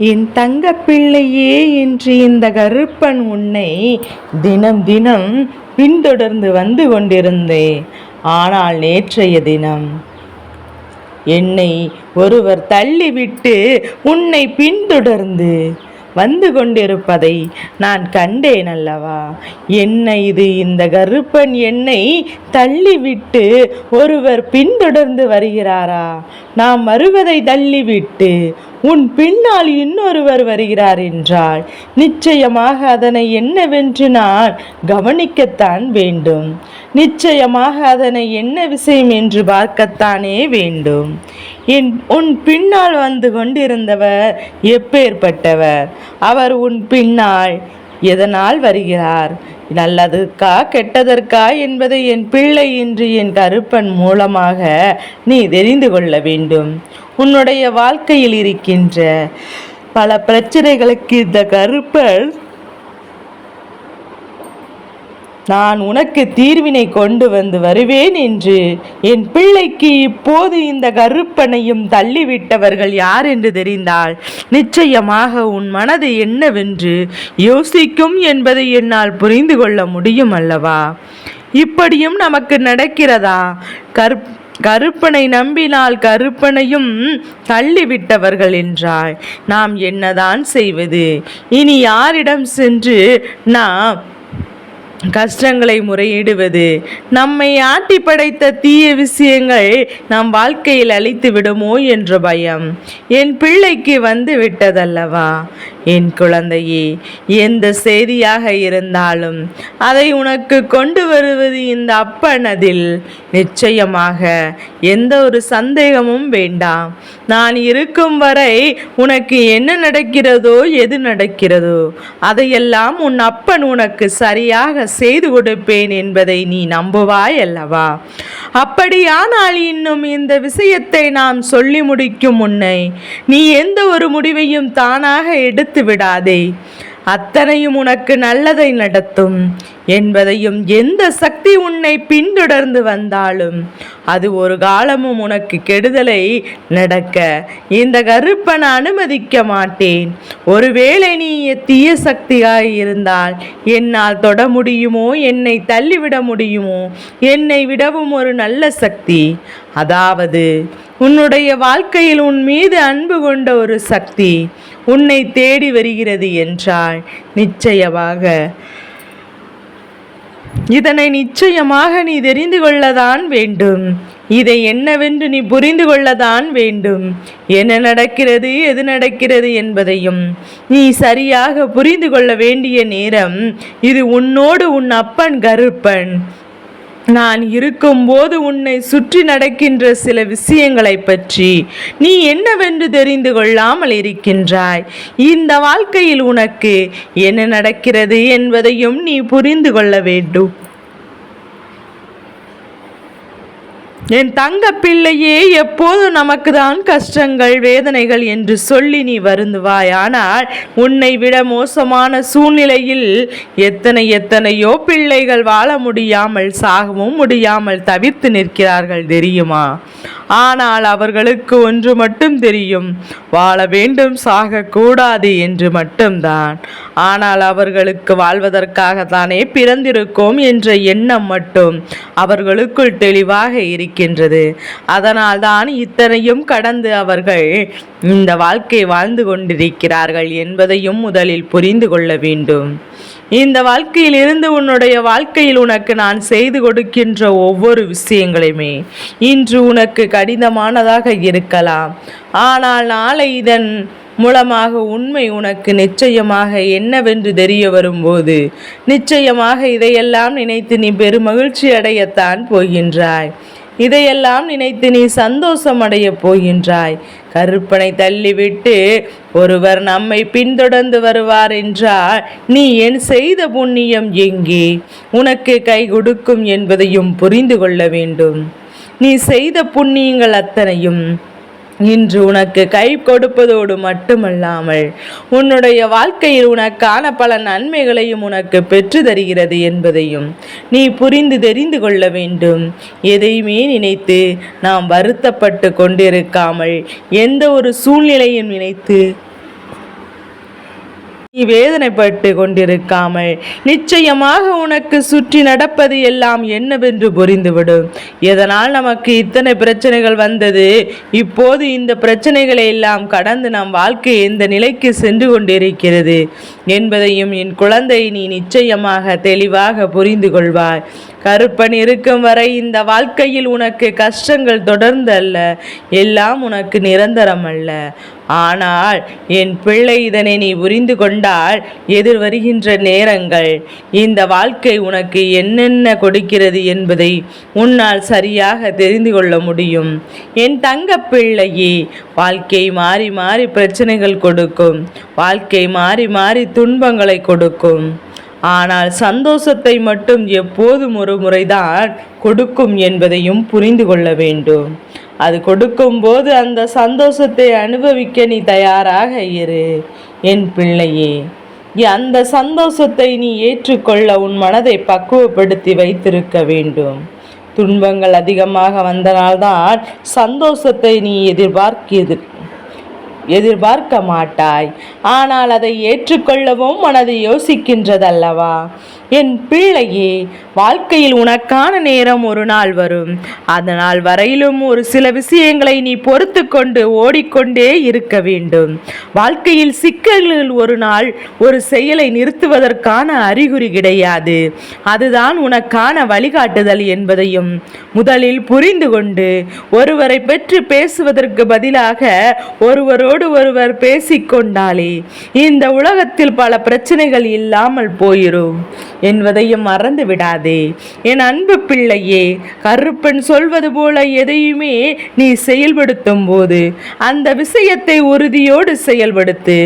என் தங்க பிள்ளையே என்று இந்த கருப்பன் உன்னை தினம் தினம் பின்தொடர்ந்து வந்து கொண்டிருந்தேன் ஆனால் நேற்றைய தினம் என்னை ஒருவர் தள்ளிவிட்டு உன்னை பின்தொடர்ந்து வந்து கொண்டிருப்பதை நான் கண்டேன் அல்லவா? என்ன இது? இந்த கருப்பன் என்னை தள்ளிவிட்டு ஒருவர் பின்தொடர்ந்து வருகிறாரா? நாம் வருவதை தள்ளிவிட்டு உன் பின்னால் இன்னொருவர் வருகிறார் என்றால் நிச்சயமாக அதனை என்னவென்று நான் கவனிக்கத்தான் வேண்டும். நிச்சயமாக அதனை என்ன விஷயம் என்று பார்க்கத்தானே வேண்டும். என் உன் பின்னால் வந்து கொண்டிருந்தவர் எப்பேற்பட்டவர்? அவர் உன் பின்னால் எதனால் வருகிறார்? நல்லதற்கா கெட்டதற்கா என்பதை என் பிள்ளை இன்று என் கருப்பன் மூலமாக நீ தெரிந்து கொள்ள வேண்டும். உன்னுடைய வாழ்க்கையில் இருக்கின்ற பல பிரச்சனைகளுக்கு இந்த கருப்பன் நான் உனக்கு தீர்வினை கொண்டு வந்து வருவேன் என்று என் பிள்ளைக்கு இப்போது இந்த கருப்பனையும் தள்ளிவிட்டவர்கள் யார் என்று தெரிந்தால் நிச்சயமாக உன் மனது என்னவென்று யோசிக்கும் என்பதை என்னால் புரிந்து கொள்ள முடியும் அல்லவா? இப்படியும் நமக்கு நடக்கிறதா? கற் கருப்பனை நம்பினால் கருப்பனையும் தள்ளிவிட்டவர்கள் என்றால் நாம் என்னதான் செய்வது? இனி யாரிடம் சென்று நாம் கஷ்டங்களை முறையிடுவது நம்மை ஆட்டி படைத்த தீய விஷயங்கள் நம் வாழ்க்கையில் அழித்து விடுமோ என்ற பயம். என் பிள்ளைக்கு வந்து விட்டதல்லவா? என் குழந்தையே எந்த செய்தியாக இருந்தாலும் அதை உனக்கு கொண்டு வருவது இந்த அப்பனதில் நிச்சயமாக எந்த ஒரு சந்தேகமும் வேண்டாம். நான் இருக்கும் வரை உனக்கு என்ன நடக்கிறதோ எது நடக்கிறதோ அதையெல்லாம் உன் அப்பன் உனக்கு சரியாக செய்து கொடுப்பேன் என்பதை நீ நம்புவாய் அல்லவா அப்படியானால் இன்னும் இந்த விஷயத்தை நாம் சொல்லி முடிக்கும் முன்னை நீ எந்த ஒரு முடிவையும் தானாக எடுத்து விடாதே. அத்தனையும் உனக்கு நல்லதை நடத்தும் என்பதையும் எந்த சக்தி உன்னை பின்தொடர்ந்து வந்தாலும் அது ஒரு காலமும் உனக்கு கெடுதலை நடக்க இந்த கருப்பன் அனுமதிக்க மாட்டேன். ஒருவேளை நீ தீய சக்தியாய் இருந்தால் என்னால் தொட முடியுமோ? என்னை தள்ளிவிட முடியுமோ? என்னை விடவும் ஒரு நல்ல சக்தி. அதாவது உன்னுடைய வாழ்க்கையில் உன் மீது அன்பு கொண்ட ஒரு சக்தி. உன்னை தேடி வருகிறது என்றாள். நிச்சயமாக. இதனை நிச்சயமாக நீ தெரிந்து கொள்ளதான் வேண்டும். இதை என்னவென்று நீ புரிந்து கொள்ளதான் வேண்டும். என்ன நடக்கிறது எது நடக்கிறது என்பதையும் நீ சரியாக புரிந்து கொள்ள வேண்டிய நேரம் இது உன்னோடு உன் அப்பன் கருப்பன். நான் இருக்கும்போது உன்னை சுற்றி நடக்கின்ற சில விஷயங்களை பற்றி நீ என்னவென்று தெரிந்து கொள்ளாமல் இருக்கின்றாய். இந்த வாழ்க்கையில் உனக்கு என்ன நடக்கிறது என்பதையும் நீ புரிந்து கொள்ள வேண்டும். என் தங்க பிள்ளையே எப்போது நமக்கு தான் கஷ்டங்கள் வேதனைகள் என்று சொல்லி நீ வருந்துவாய். ஆனால் உன்னை விட மோசமான சூழ்நிலையில் எத்தனை எத்தனையோ பிள்ளைகள் வாழ முடியாமல் சாகவும் முடியாமல் தவிர்த்து நிற்கிறார்கள் தெரியுமா? ஆனால் அவர்களுக்கு ஒன்று மட்டும் தெரியும் வாழ வேண்டும் சாகக்கூடாது என்று மட்டும்தான். ஆனால் அவர்களுக்கு வாழ்வதற்காகத்தானே பிறந்திருக்கோம் என்ற எண்ணம் மட்டும் அவர்களுக்குள் தெளிவாக இருக்கின்றது. அதனால்தான் இத்தனையும் கடந்து அவர்கள் இந்த வாழ்க்கை வாழ்ந்து கொண்டிருக்கிறார்கள் என்பதையும் முதலில் புரிந்து கொள்ள வேண்டும். இந்த வாழ்க்கையில் இருந்து உன்னுடைய வாழ்க்கையில் உனக்கு நான் செய்து கொடுக்கின்ற ஒவ்வொரு விஷயங்களையுமே இன்று உனக்கு கடினமானதாக இருக்கலாம். ஆனால் நாளை இதன் மூலமாக உண்மை உனக்கு நிச்சயமாக என்னவென்று தெரிய வரும்போது நிச்சயமாக இதையெல்லாம் நினைத்து நீ பெருமகிழ்ச்சி அடையத்தான் போகின்றாய். இதையெல்லாம் நினைத்து நீ சந்தோஷம் அடைய போகின்றாய். கருப்பனை தள்ளிவிட்டு ஒருவர் நம்மை பின்தொடர்ந்து வருவார் என்றால் நீ என் செய்த புண்ணியம் எங்கே? உனக்கு கை கொடுக்கும் என்பதையும் புரிந்து கொள்ள வேண்டும். நீ செய்த புண்ணியங்கள் அத்தனையும் இன்று உனக்கு கை கொடுப்பதோடு மட்டுமல்லாமல் உன்னுடைய வாழ்க்கையில் உனக்கான பல நன்மைகளையும் உனக்கு பெற்று தருகிறது என்பதையும் நீ புரிந்து தெரிந்து கொள்ள வேண்டும். எதையுமே நினைத்து நாம் வருத்தப்பட்டு கொண்டிருக்காமல் எந்த ஒரு சூழ்நிலையும் நினைத்து நீ வேதனைப்பட்டு கொண்டிருக்காமல் நிச்சயமாக உனக்கு சுற்றி நடப்பது எல்லாம் என்னவென்று புரிந்துவிடும். எதனால் நமக்கு இத்தனை பிரச்சனைகள் வந்தது? இப்போது இந்த பிரச்சனைகளை எல்லாம் கடந்து நம் வாழ்க்கை எந்த நிலைக்கு சென்று கொண்டிருக்கிறது? என்பதையும் என் குழந்தை நீ நிச்சயமாக தெளிவாக புரிந்து கொள்வாய். கருப்பன் இருக்கும் வரை இந்த வாழ்க்கையில் உனக்கு கஷ்டங்கள் தொடர்ந்து அல்ல எல்லாம் உனக்கு நிரந்தரம் அல்ல ஆனால் என் பிள்ளை இதனை நீ புரிந்து கொண்டால் எதிர் வருகின்ற நேரங்கள் இந்த வாழ்க்கை உனக்கு என்னென்ன கொடுக்கிறது என்பதை உன்னால் சரியாக தெரிந்து கொள்ள முடியும். என் தங்க பிள்ளையே வாழ்க்கை மாறி மாறி பிரச்சனைகள் கொடுக்கும். வாழ்க்கை மாறி மாறி துன்பங்களை கொடுக்கும். ஆனால் சந்தோஷத்தை மட்டும் எப்போதும் ஒரு முறைதான் கொடுக்கும் என்பதையும் புரிந்து கொள்ள வேண்டும். அது கொடுக்கும்போது அந்த சந்தோஷத்தை அனுபவிக்க நீ தயாராக இரு என் பிள்ளையே. அந்த சந்தோஷத்தை நீ ஏற்றுக்கொள்ள உன் மனதை பக்குவப்படுத்தி வைத்திருக்க வேண்டும். துன்பங்கள் அதிகமாக வந்தனால்தான் சந்தோஷத்தை நீ எதிர்பார்க்கிறது எதிர்பார்க்க மாட்டாய். ஆனால் அதை ஏற்றுக்கொள்ளவும் மனது யோசிக்கின்றதல்லவா? என் பிள்ளையே வாழ்க்கையில் உனக்கான நேரம் ஒரு நாள் வரும். அந்த நாள் வரையிலும் ஒரு சில விஷயங்களை நீ பொறுத்து கொண்டு ஓடிக்கொண்டே இருக்க வேண்டும். வாழ்க்கையில் சிக்கல்கள் ஒரு நாள் ஒரு செயலை நிறுத்துவதற்கான அறிகுறி கிடையாது. அதுதான் உனக்கான வழிகாட்டுதல் என்பதையும் முதலில் புரிந்து கொண்டு ஒருவரை பற்றி பேசுவதற்கு பதிலாக ஒருவரோடு ஒருவர் பேசிக்கொண்டாலே இந்த உலகத்தில் பல பிரச்சனைகள் இல்லாமல் போயிடும் என்பதையும் மறந்து விடாதே. என் அன்பு பிள்ளையே கருப்பன் சொல்வது போல எதையுமே நீ செயல்படுத்தும் போது அந்த விஷயத்தை உறுதியோடு செயல்படுத்து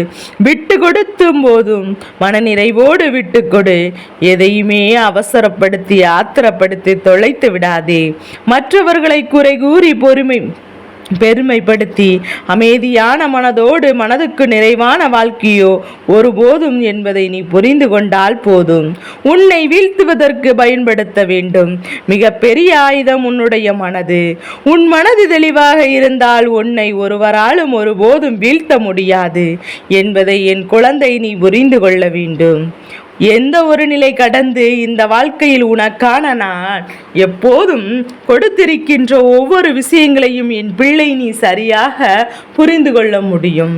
விட்டு கொடுத்தும் போதும் மனநிறைவோடு விட்டு கொடு. எதையுமே அவசரப்படுத்தி ஆத்திரப்படுத்தி தொலைத்து விடாதே. மற்றவர்களை குறை கூறி பொறுமை பெருமைப்படுத்தி அமைதியான மனதோடு மனதுக்கு நிறைவான வாழ்க்கையோ ஒருபோதும் என்பதை நீ புரிந்து கொண்டால் போதும். உன்னை வீழ்த்துவதற்கு பயன்படுத்த வேண்டும். மிக பெரிய ஆயுதம் உன்னுடைய மனது. உன் மனது தெளிவாக இருந்தால் உன்னை ஒருவராலும் ஒருபோதும் வீழ்த்த முடியாது என்பதை என் குழந்தை நீ புரிந்து கொள்ள வேண்டும். எந்த ஒரு நிலை கடந்து இந்த வாழ்க்கையில் உனக்கான நான் எப்போதும் கொடுத்திருக்கின்ற ஒவ்வொரு விஷயங்களையும் என் பிள்ளை நீ சரியாக புரிந்து கொள்ள முடியும்.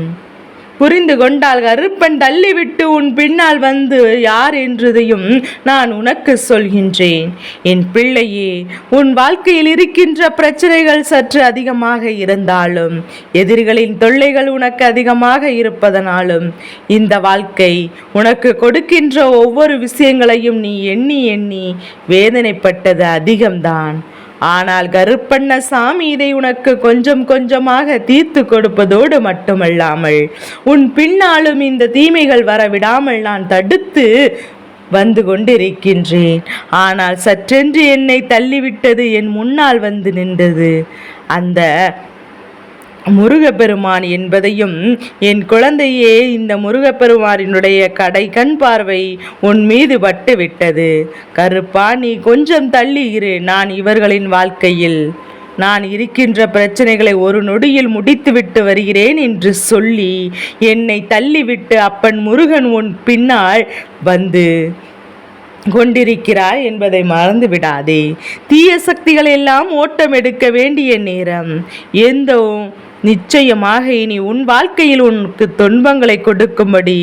புரிந்து கொண்டால் கருப்பன் தள்ளிவிட்டு உன் பின்னால் வந்து யார் என்றதையும் நான் உனக்கு சொல்கின்றேன். என் பிள்ளையே உன் வாழ்க்கையில் இருக்கின்ற பிரச்சனைகள் சற்று அதிகமாக இருந்தாலும் எதிரிகளின் தொல்லைகள் உனக்கு அதிகமாக இருப்பதனாலும் இந்த வாழ்க்கை உனக்கு கொடுக்கின்ற ஒவ்வொரு விஷயங்களையும் நீ எண்ணி எண்ணி வேதனைப்பட்டது அதிகம்தான். ஆனால் கருப்பண்ண சாமி இதை உனக்கு கொஞ்சம் கொஞ்சமாக தீர்த்து கொடுப்பதோடு மட்டுமல்லாமல் உன் பின்னாலும் இந்த தீமைகள் வரவிடாமல் நான் தடுத்து வந்து கொண்டிருக்கின்றேன். ஆனால் சற்றென்று என்னை தள்ளிவிட்டது என் முன்னால் வந்து நின்றது. அந்த முருகப்பெருமான் என்பதையும் என் குழந்தையே இந்த முருகப்பெருமானினுடைய கடை கண் பார்வை உன் மீது பட்டு விட்டது கருப்பா நீ கொஞ்சம் தள்ளி இரு நான் இவர்களின் வாழ்க்கையில். நான் இருக்கின்ற பிரச்சனைகளை ஒரு நொடியில் முடித்துவிட்டு வருகிறேன் என்று சொல்லி என்னை தள்ளிவிட்டு அப்பன் முருகன் உன் பின்னால் வந்து கொண்டிருக்கிறாய் என்பதை மறந்து விடாதே. தீய சக்திகள் எல்லாம் ஓட்டம் எடுக்க வேண்டிய நேரம். எந்த நிச்சயமாக இனி உன் வாழ்க்கையில் உனக்கு துன்பங்களை கொடுக்கும்படி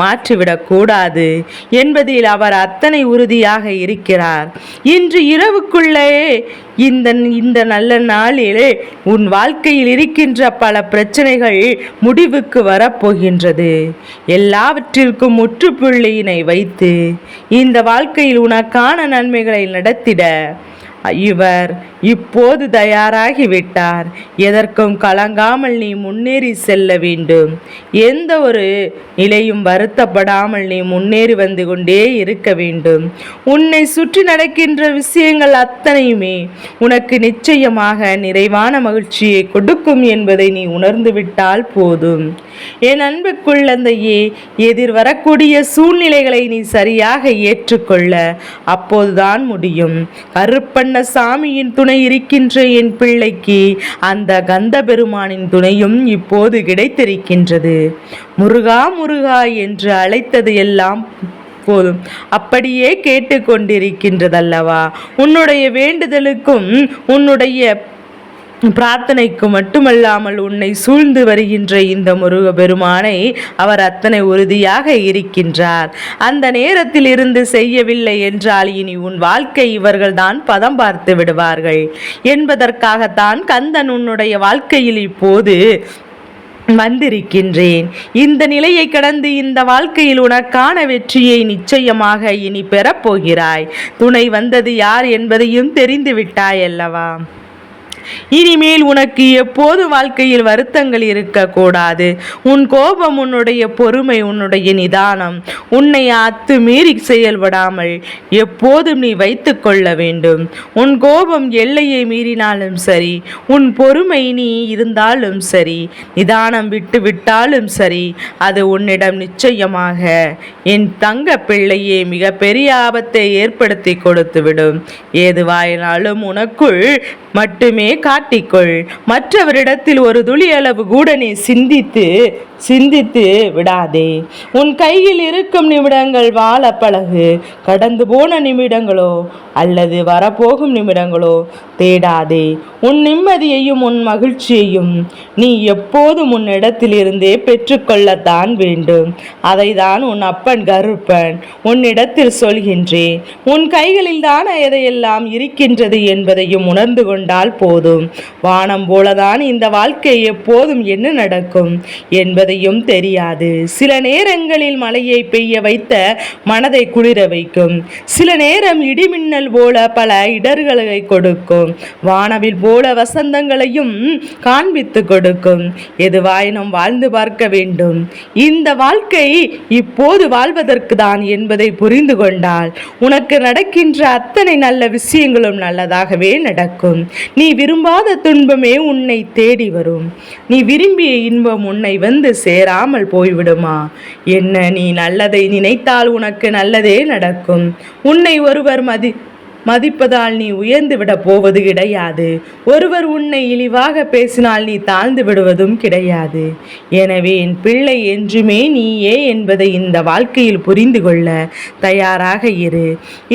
மாற்றிவிடக்கூடாது என்பதில் அவர் அத்தனை உறுதியாக இருக்கிறார். இன்று இரவுக்குள்ளே இந்த இந்த நல்ல நாளில் உன் வாழ்க்கையில் இருக்கின்ற பல பிரச்சனைகள் முடிவுக்கு வரப்போகின்றது. எல்லாவற்றிற்கும் முற்றுப்புள்ளியினை வைத்து இந்த வாழ்க்கையில் உனக்கான நன்மைகளை நடத்திட இவர் இப்போது தயாராகிவிட்டார். எதற்கும் கலங்காமல் நீ முன்னேறி செல்ல வேண்டும். எந்த ஒரு நிலையும் வருத்தப்படாமல் நீ முன்னேறி வந்து கொண்டே இருக்க வேண்டும். உன்னை சுற்றி நடக்கின்ற விஷயங்கள் அத்தனையுமே உனக்கு நிச்சயமாக நிறைவான மகிழ்ச்சியை கொடுக்கும் என்பதை நீ உணர்ந்து விட்டால் போதும். என் அன்பு குழந்தையே எதிர் வரக்கூடிய சூழ்நிலைகளை நீ சரியாக ஏற்றுக்கொள்ள அப்போதுதான் முடியும். கருப்பன் வண்ண சாமியின் துணை இருக்கின்ற என் பிள்ளைக்கு அந்த கந்த பெருமானின் துணையும் இப்போது கிடைத்திருக்கின்றது. முருகா முருகா என்று அழைத்தது எல்லாம் போதும். அப்படியே கேட்டுக்கொண்டிருக்கின்றதல்லவா? உன்னுடைய வேண்டுதலுக்கும் உன்னுடைய பிரார்த்தனைக்கு மட்டுமல்லாமல் உன்னை சூழ்ந்து வருகின்ற இந்த முருக பெருமானை அவர் அத்தனை உறுதியாக இருக்கின்றார். அந்த நேரத்தில் இருந்து செய்யவில்லை என்றால் இனி உன் வாழ்க்கை இவர்கள்தான் பதம் பார்த்து விடுவார்கள். என்பதற்காகத்தான் கந்தன் உன்னுடைய வாழ்க்கையில் இப்போது வந்திருக்கின்றேன். இந்த நிலையை கடந்து இந்த வாழ்க்கையில் உனக்கான வெற்றியை நிச்சயமாக இனி பெறப்போகிறாய். துணை வந்தது யார் என்பதையும் தெரிந்து விட்டாய் அல்லவா இனிமேல் உனக்கு எப்போது வாழ்க்கையில் வருத்தங்கள் இருக்கக்கூடாது? உன் கோபம் உன்னுடைய பொறுமை உன்னுடைய நிதானம். உன்னை அத்து மீறி செயல்படாமல் எப்போதும் நீ வைத்து கொள்ள வேண்டும். உன் கோபம் எல்லையை மீறினாலும் சரி உன் பொறுமை நீ இருந்தாலும் சரி நிதானம் விட்டு விட்டாலும் சரி அது உன்னிடம் நிச்சயமாக என் தங்க பிள்ளையே மிக பெரிய ஆபத்தை ஏற்படுத்தி கொடுத்துவிடும். ஏதுவாயினாலும் உனக்குள் மட்டுமே காட்டிக்கொள். மற்றவரிடத்தில் ஒரு துளி அளவு கூட நீ சிந்தித்து சிந்தித்து விடாதே. உன் கையில் இருக்கும் நிமிடங்கள் வாழ பழகு. கடந்து போன நிமிடங்களோ அல்லது வரப்போகும் நிமிடங்களோ தேடாதே. உன் நிம்மதியையும் உன் மகிழ்ச்சியையும் நீ எப்போதும் உன் இடத்திலிருந்தே பெற்றுக்கொள்ளத்தான் வேண்டும். அதை தான் உன் அப்பன் கருப்பன் உன்னிடத்தில் சொல்கின்றேன் உன் கைகளில் தான் எதையெல்லாம் இருக்கின்றது என்பதையும் உணர்ந்து கொண்டால் போதும். வானம் போலதான் இந்த வாழ்க்கை எப்போதும் என்ன நடக்கும் என்பதையும் தெரியாது. சில நேரங்களில் மழையை பெய்ய வைத்த மனதை குளிர வைக்கும். சில நேரம் இடிமின்னல் போல பல இடர்களை கொடுக்கும். வானவில் போல வசந்தங்களையும் காண்பித்து கொடுக்கும். எதுவாயினும் வாழ்ந்து பார்க்க வேண்டும். இந்த வாழ்க்கை இப்போது வாழ்வதற்கு தான் என்பதை புரிந்து கொண்டால் உனக்கு நடக்கின்ற அத்தனை நல்ல விஷயங்களும் நல்லதாகவே நடக்கும். நீ விரும்பாத துன்பமே உன்னை தேடி வரும். நீ விரும்பிய இன்பம் உன்னை வந்து சேராமல் போய்விடுமா? என்ன நீ நல்லதை நினைத்தால் உனக்கு நல்லதே நடக்கும். உன்னை ஒருவர் மதி மதிப்பதால் நீ உயர்ந்து விட போவது கிடையாது. ஒருவர் உன்னை இழிவாக பேசினால் நீ தாழ்ந்து விடுவதும் கிடையாது. எனவே என் பிள்ளை என்றுமே நீயே என்பதை இந்த வாழ்க்கையில் புரிந்து கொள்ள தயாராக இரு.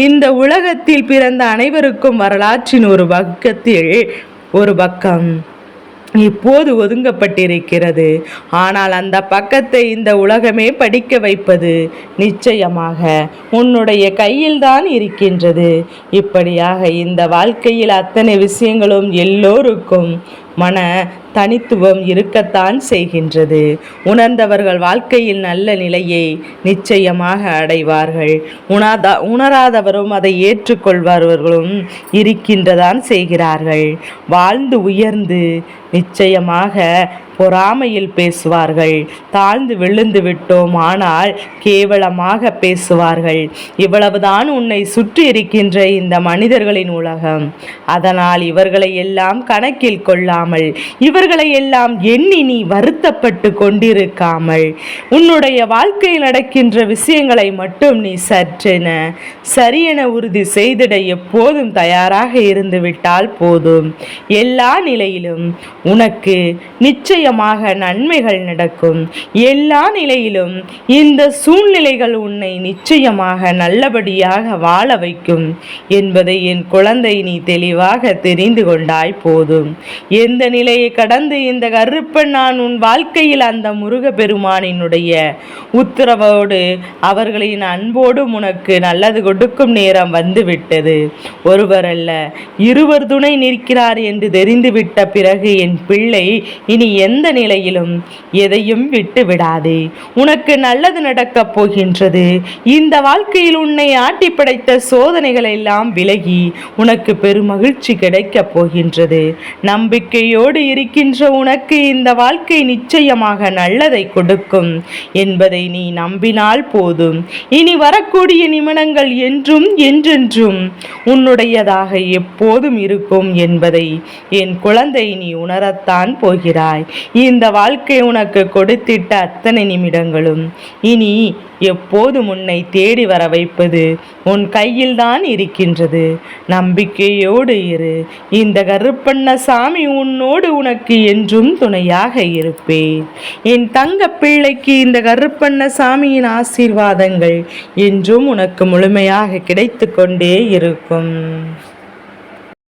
இந்த உலகத்தில் பிறந்த அனைவருக்கும் வரலாற்றின் ஒரு பக்கத்தில் ஒரு பக்கம் இப்போது ஒதுங்கப்பட்டிருக்கிறது. ஆனால் அந்த பக்கத்தை இந்த உலகமே படிக்க வைப்பது நிச்சயமாக உன்னுடைய கையில்தான் இருக்கின்றது. இப்படியாக இந்த வாழ்க்கையில் அத்தனை விஷயங்களும் எல்லோருக்கும் மன தனித்துவம் இருக்கத்தான் செய்கின்றது. உணர்ந்தவர்கள் வாழ்க்கையில் நல்ல நிலையை நிச்சயமாக அடைவார்கள். உணாதா உணராதவரும் அதை ஏற்றுக்கொள்வார்களும் இருக்கின்றதான் செய்கிறார்கள். வாழ்ந்து உயர்ந்து நிச்சயமாக பொறாமையில் பேசுவார்கள். தாழ்ந்து விழுந்து விட்டோம் ஆனால் கேவலமாக பேசுவார்கள். இவ்வளவுதான் உன்னை சுற்றி இருக்கின்ற இந்த மனிதர்களின் உலகம். அதனால் இவர்களை எல்லாம் கணக்கில் கொள்ளாமல் இவர்களை எல்லாம் எண்ணி நீ வருத்தப்பட்டு கொண்டிருக்காமல் உன்னுடைய வாழ்க்கையில் நடக்கின்ற விஷயங்களை மட்டும் நீ சற்றென சரியென உறுதி செய்திட எப்போதும் தயாராக இருந்து விட்டால் போதும். எல்லா நிலையிலும் உனக்கு நிச்சயமாக நன்மைகள் நடக்கும். எல்லா நிலையிலும் இந்த சூழ்நிலைகள் உன்னை நிச்சயமாக நல்லபடியாக வாழ வைக்கும். என்பதை என் குழந்தை நீ தெளிவாக தெரிந்து கொண்டாய் போதும். எந்த நிலையை கடந்து இந்த கருப்பன் நான் உன் வாழ்க்கையில் அந்த முருக பெருமானினுடைய உத்தரவோடு அவர்களின் அன்போடும் உனக்கு நல்லது கொடுக்கும் நேரம் வந்துவிட்டது. ஒருவர் அல்ல இருவர் துணை நிற்கிறார் என்று தெரிந்துவிட்ட பிறகு என் பிள்ளை இனி எந்த எந்த நிலையிலும் எதையும் விட்டு விடாதே உனக்கு நல்லது நடக்கப் போகின்றது. இந்த வாழ்க்கையில் உன்னை ஆட்டி படைத்த சோதனைகள் எல்லாம் விலகி உனக்கு பெருமகிழ்ச்சி கிடைக்கப் போகின்றது. நம்பிக்கையோடு இருக்கின்ற உனக்கு இந்த வாழ்க்கை நிச்சயமாக நல்லதை கொடுக்கும் என்பதை நீ நம்பினால் போதும். இனி வரக்கூடிய நிமிடங்கள் என்றும் என்றென்றும் உன்னுடையதாக எப்போதும் இருக்கும் என்பதை என் குழந்தை நீ உணரத்தான் போகிறாய். இந்த வாழ்க்கை உனக்கு கொடுத்திட்ட அத்தனை நிமிடங்களும். இனி எப்போதும் உன்னை தேடி வர வைப்பது உன் கையில்தான் இருக்கின்றது. நம்பிக்கையோடு இரு. இந்த கருப்பண்ண சாமி உன்னோடு உனக்கு என்றும் துணையாக இருப்பேன். என் தங்க பிள்ளைக்கு இந்த கருப்பண்ண சாமியின் ஆசீர்வாதங்கள் என்றும் உனக்கு முழுமையாக கிடைத்து கொண்டே இருக்கும்.